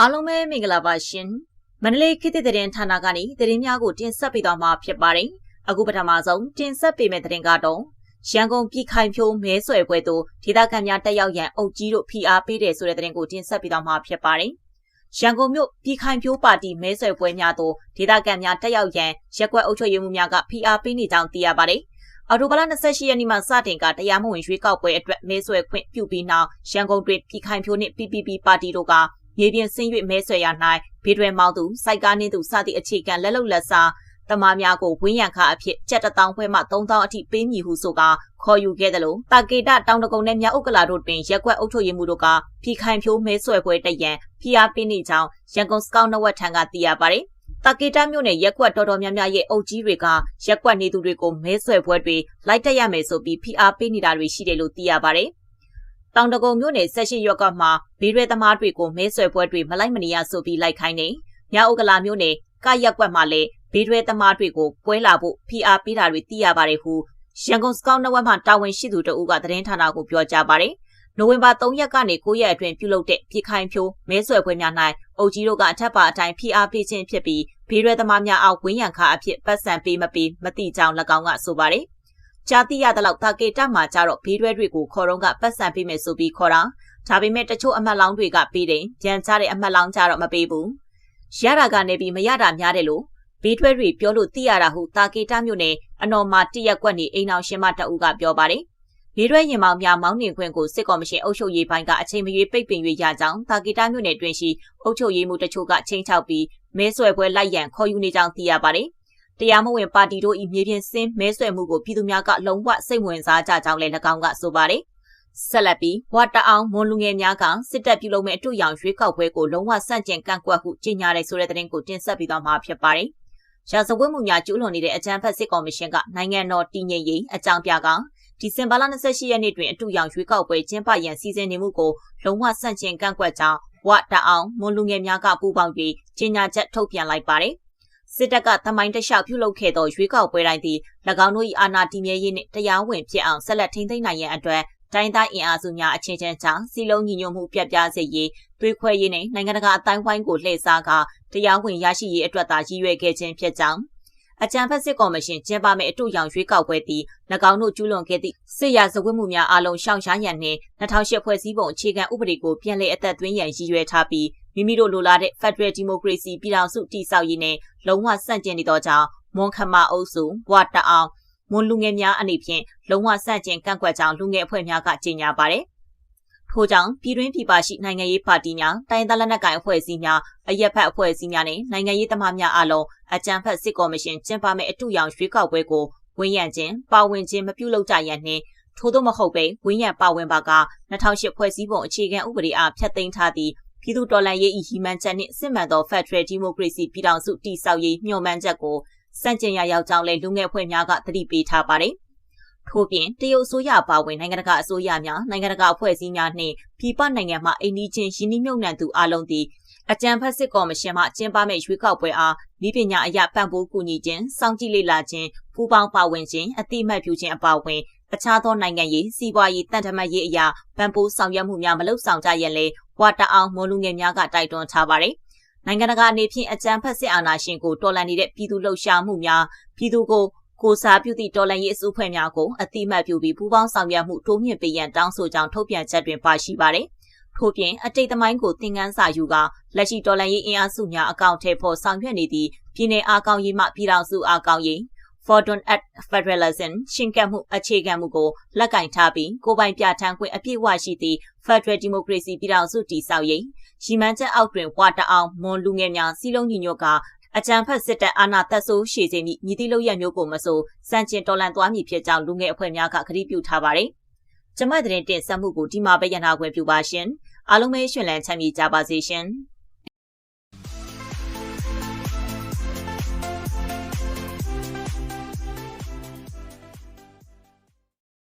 အားလုံးပဲမင်္ဂလာပါရှင်မန္တလေးခေတ်သစ်သတင်းဌာနကနေသတင်းများကိုတင်ဆက်ပေးသွားမှာဖြစ်ပါတယ်အခုပထမဆုံးတင်ဆက်ပေးမယ့်သတင်းကတော့ရန်ကုန်ပြည်ခိုင်ဖြိုးမဲဆွယ်ပွဲသို့ဒေသခံများတက်ရောက်ရန်အုပ်ကြီးတို့ဖိအားပေးတယ်ဆိုတဲ့သတင်းကိုတင်ဆက်ပေးသွားမှာဖြစ်ပါတယ်ရန်ကုန်မြို့ပြည်ခိုင်ဖြိုးပါတီမဲဆွယ်ပွဲများသို့ဒေသခံများတက်ရောက်ရန်ရက်ကွက်အုပ်ချုပ်ရေးမှူးများကဖိအားပေးနေကြောင်းသိရပါတယ်အော်တိုဘလ28ရက်နေ့မှစတင်ကတရားမဝင်ရွေးကောက်ပွဲအတွက်မဲဆွယ်ခွင့်ပြုပြီးနောက်ရန်ကုန်တွင်ပြည်ခိုင်ဖြိုးနှင့် PPP ပါတီတို့က မြေပြင်ဆင်း၍မဲဆွယ်ရ၌ဘေးတွယ်မောင်းသူစိုက်ကားနှင်းသူစသည့်အခြေခံလက်လုံလက်စားတမားများကိုဝင်းရံခါအဖြစ်ကြက်တထောင်ခွဲမှ3000အထိပေးမည်ဟုဆိုကာခေါ်ယူခဲ့တယ်လို့တာကေတတောင်တကုံနဲ့မြောက်ဥက္ကလာတို့တွင်ရက်ွက်အုပ်ချုပ်ရေးမှုတို့ကဖီခိုင်ဖြိုးမဲဆွယ်ပွဲတရန်ဖီအားပေးနေကြောင်းရန်ကုန်စကောက်နဝက်ထံကသိရပါတယ်တာကေတာမြို့နယ်ရက်ကွက်တော်တော်များများရဲ့အုပ်ကြီးတွေကရက်ကွက်နေသူတွေကိုမဲဆွယ်ပွဲတွေလိုက်တက်ရမယ်ဆိုပြီးဖိအားပေးနေတာတွေရှိတယ်လို့သိရပါတယ်။ တောင်တကုံမြို့နယ်ဆက်ရှိရွက်ကမှဘေးရဲသမားတွေကိုမဲဆွယ်ပွဲတွေမလိုက်မနေရဆိုပြီးလိုက်ခိုင်းနေ။မြောက်ဥက္ကလာမြို့နယ်ကရက်ကွက်မှာလည်းဘေးရဲသမားတွေကိုပွဲလာဖို့ဖိအားပေးတာတွေသိရပါတယ်ဟုရန်ကုန်စကောက်နဝက်မှတာဝန်ရှိသူတအုပ်ကသတင်းဌာနကိုပြောကြားပါတယ်။နိုဝင်ဘာ3ရက်ကနေ9ရက်အတွင်းပြုလုပ်တဲ့ပြည်ခိုင်ဖြိုးမဲဆွယ်ပွဲများ၌အုပ်ကြီးတို့ကအထက်ပါအတိုင်းဖိအားပေးခြင်းဖြစ်ပြီးဘေးရဲသမားများအောက်ဝင်းရံခါအဖြစ်ပတ်စံပေးမပေးမတိကြောင်၎င်းကဆိုပါတယ် ကြားသိရသလောက်တာကေတမှာကြတော့ဘေးတွဲတွေကိုခေါ်တော့ကပတ်စံပေးမယ်ဆိုပြီးခေါ်တာဒါပေမဲ့တချို့အမတ်လောင်းတွေကပေးတယ်ကြံကြတဲ့အမတ်လောင်းကြတော့မပေးဘူးရတာကနေပြီးမရတာများတယ်လို့ဘေးတွဲတွေပြောလို့သိရတာဟုတာကေတမြို့နယ်အနော်မာတရက်ကွက်နေအိမ်အောင်ရှင်မတအူးကပြောပါတယ်ဘေးတွဲရင်မောင်များမောင်းနေခွင့်ကိုစစ်ကော်မရှင်အုပ်ချုပ်ရေးပိုင်းကအချိန်မရွေးပိတ်ပင်၍ရကြောင်းတာကီတာမြို့နယ်တွင်ရှိအုပ်ချုပ်ရေးမှုတချို့ကချိန်ချောက်ပြီးမဲဆွဲပွဲလိုက်ရန်ခေါ်ယူနေကြောင်းသိရပါတယ်။ တရားမဝင်ပါတီတို့၏မြေပြင်စင်းမဲဆွယ်မှုကိုပြည်သူများကလုံးဝစိတ်ဝင်စားကြကြောင်းလည်း၎င်းကဆိုပါတယ်။ဆက်လက်ပြီးဝါတအောင်မွန်လူငယ်များကစစ်တပ်ပြုလုပ်မဲ့အတူရောင်ရွေးကောက်ပွဲကိုလုံးဝဆန့်ကျင်ကန့်ကွက်ဟုကြေညာတယ်ဆိုတဲ့သတင်းကိုတင်ဆက်ပြီးတော့မှာဖြစ်ပါတယ်။ရာဇဝတ်မှုများကျူးလွန်နေတဲ့အကြမ်းဖက်စစ်ကောင်မရှင်ကနိုင်ငံတော်တည်ငြိမ်ရေးအကြောင်းပြကဒီဇင်ဘာလ28ရက်နေ့တွင်အတူရောင်ရွေးကောက်ပွဲကျင်းပရန်စီစဉ်နေမှုကိုလုံးဝဆန့်ကျင်ကန့်ကွက်ကြောင်းဝတအောင်မွန်လူငယ်များကပူးပေါင်းပြီးကြေညာချက်ထုတ်ပြန်လိုက်ပါတယ် စစ်တပ်ကသမိုင်းတလျှောက်ပြုလုပ်ခဲ့သောရွေးကောက်ပွဲတိုင်းသည်၎င်းတို့၏အာဏာတည်မြဲရေးနှင့်တရားဝင်ဖြစ်အောင်ဆက်လက်ထိန်းသိမ်းနိုင်ရန်အတွက်တိုင်းသားအင်အားစုများအချင်းချင်းကြားစီလုံးညီညွတ်မှုပြပြစေရေးသွေးခွဲရေးနဲ့နိုင်ငံတကာအတိုင်းဝိုင်းကိုလှည့်စားကာတရားဝင်ရရှိရေးအတွက်သာရည်ရွယ်ခဲ့ခြင်းဖြစ်ကြောင်းအကြံဖက်စစ်ကော်မရှင်ကျင်းပမယ့်အတူရောင်ရွေးကောက်ပွဲသည်၎င်းတို့ကျူးလွန်ခဲ့သည့်စစ်ရာဇဝတ်မှုများအလုံးရှောင်ရှားရန်နှင့်2008ဖွဲ့စည်းပုံအခြေခံဥပဒေကိုပြန်လည်အသက်သွင်းရန်ရည်ရွယ်ထားပြီး မိမိတို့လိုလားတဲ့ Federal Democracy ပြည်ထောင်စုတည်ဆောက်ရေးနဲ့လုံးဝဆန့်ကျင်နေသောကြောင့်မွန်ခမအုပ်စုဘွာတအောင်မွန်လူငယ်များအနေဖြင့်လုံးဝဆန့်ကျင်ကန့်ကွက်ကြောင်းလူငယ်အဖွဲ့များကကြေညာပါတယ်။ထို့ကြောင့်ပြည်တွင်းပြည်ပရှိနိုင်ငံရေးပါတီများတိုင်းသားလက်နက်ကိုင်အဖွဲ့အစည်းများအရက်ဖက်အဖွဲ့အစည်းများနဲ့နိုင်ငံရေးသမားများအလုံးအကြံဖက်စစ်ကော်မရှင်ကျင်းပမယ့်အတူရောင်ရွေးကောက်ပွဲကိုဝင်းရံခြင်းပါဝင်ခြင်းမပြုလုပ်ကြရန်နှင့်ထို့သောမဟုတ်ပဲဝင်းရံပါဝင်ပါက2008ဖွဲ့စည်းပုံအခြေခံဥပဒေအားဖျက်သိမ်းထားသည့် ပြည်သူတော်လှန်ရေး၏ဟီမန်ချက်နှင့်စစ်မှန်သော Federal Democracy ပြည်ထောင်စုတည်ဆောက်ရေးမျှော်မှန်းချက်ကိုစန့်ကျင်ရရောက်ကြောင်းလည်းလူငယ်ဖွဲ့များကသတိပေးထားပါတယ်။ထို့ပြင်တရုတ်အစိုးရပါဝင်နိုင်ငံတကာအစိုးရများနိုင်ငံတကာအဖွဲ့အစည်းများနှင့်ပြည်ပနိုင်ငံမှအိန္ဒိချင်းယင်းနှိမ့်နှံသူအလုံးသည်အကြံဖက်စစ်ကော်မရှင်မှကျင်းပမဲ့ရွေးကောက်ပွဲအားဤပညာအရပံ့ပိုးကူညီခြင်းစောင့်ကြည့်လေ့လာခြင်းပူးပေါင်းပါဝင်ခြင်းအတိအမှတ်ပြုခြင်းအပါအဝင်အခြားသောနိုင်ငံရေးစီးပွားရေးတန်တမတ်ရေးအရာပံ့ပိုးဆောင်ရွက်မှုများမလုပ်ဆောင်ကြရန်လဲဝါတအောင်မွန်လူငယ်များကတိုက်တွန်းထားပါတယ်။နိုင်ငံတကာအနေဖြင့်အကြံဖက်စစ်အာဏာရှင်ကိုတော်လှန်နေတဲ့ပြည်သူလှုပ်ရှားမှုများပြည်သူကိုကိုစားပြုသည့်တော်လှန်ရေးအစုအဖွဲ့များကိုအတိမတ်ပြုပြီးပူးပေါင်းဆောင်ရွက်မှုတိုးမြင့်ပေးရန်တောင်းဆိုကြောင်းထုတ်ပြန်ချက်တွင်ပါရှိပါတယ်။ထို့ပြင်အတိတ်သမိုင်းကိုသင်ခန်းစာယူကလက်ရှိတော်လှန်ရေးအင်အားစုများအကောင့်ထဲပေါ်ဆောင်ရွက်နေသည့်ပြည်내အားကောင်းရေးမှပြည်ထောင်စုအားကောင်းရေး Fordon at Federalism ရှင်းကပ်မှုအခြေခံမှုကိုလက်ကင်ထားပြီးကိုပိုင်ပြဋ္ဌာန်းခွင့်အပြည့်အဝရှိသည့် Federal Democracy ပြည်ထောင်စုတည်ဆောက်ရေးရီမန်းချက်အောက်တွင်ဝါတအောင်မွန်လူငယ်များစီလုံးညီညွတ်ကအကြံဖက်စစ်တပ်အာဏာသက်ဆိုးရှည်စေမိမြည်သည့်လောက်ရမျိုးကိုမဆိုစန့်ကျင်တော်လှန်သွားမည်ဖြစ်ကြောင်းလူငယ်အဖွဲ့များကကတိပြုထားပါတယ်။ကျမတဲ့တင်ဆက်မှုကိုဒီမှာပဲရနာခွင့်ပြုပါရှင်။အားလုံးပဲရှင်လန်းချမ်းမြေကြပါစေရှင်။